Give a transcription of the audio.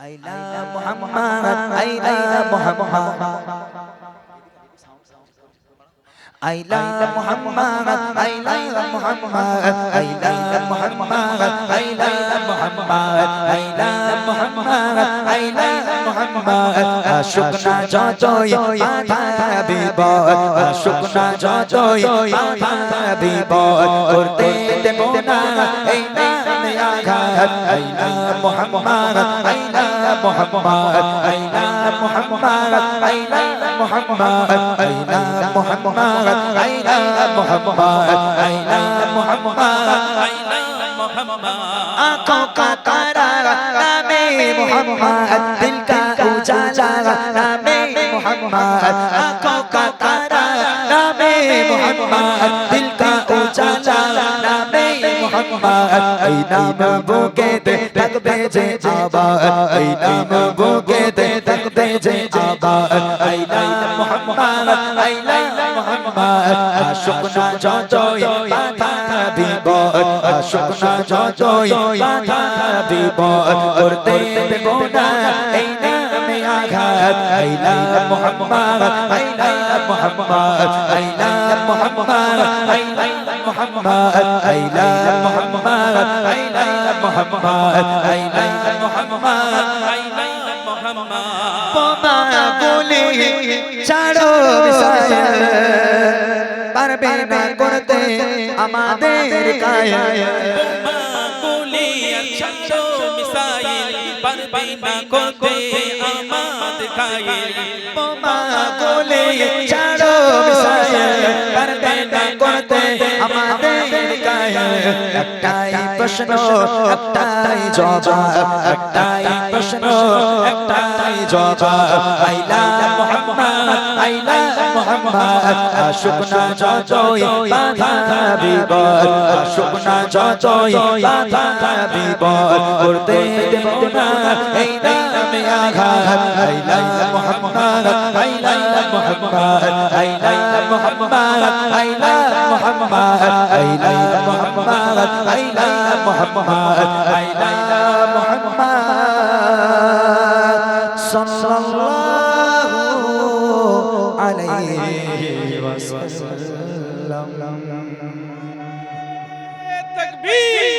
I love Muhammad, I love Muhammad. I love Muhammad, I love Muhammad, I love Muhammad, I love Muhammad, I love Muhammad, I love Muhammad. Ashuk na cho tôi ba Muhammad, bi bo, Ashuk na cho Muhammad, ba tha bi bo. Kurte te mona, ay na ne akhat, I love Muhammad, I محمد أين محمد أين محمد أين محمد أين محمد أين محمد أين محمد آقاك قرار نامي محمد تلك أجالا نامي محمد آقاك قرار نامي محمد تلك Mohammad এই নাম বুকেতে থাকবে যে আবা এই নাম বুকেতে থাকবে যে আবা এই নাম মোহাম্মদ এই নাম মোহাম্মদ আশোক না জয় পাতা দিব আশোক না জয় পাতা محمد أيلا محمد أيلا محمد أيلا محمد أيلا محمد بابا قولي شارو পারবে না করতে আমাদের কায়া বলি ছাড়ো মিসাইল পারবে না করতে আমাদের কায়া বোমা গোলে একটাই প্রশ্ন একটাই জবাব একটাই প্রশ্ন একটাই জবাব আইলা মোহাম্মদ আইলা মোহাম্মদ শুকনা যতই বাধা বিপদ শুকনা যতই বাধা বিপদ করতে দেব না এই নামে আঘাত আইলা মোহাম্মদ আইলা মোহাম্মদ আইলা মোহাম্মদ আইলা محمد. أين محمد. أين محمد. أين محمد. صلى الله عليه وسلم. تكبير.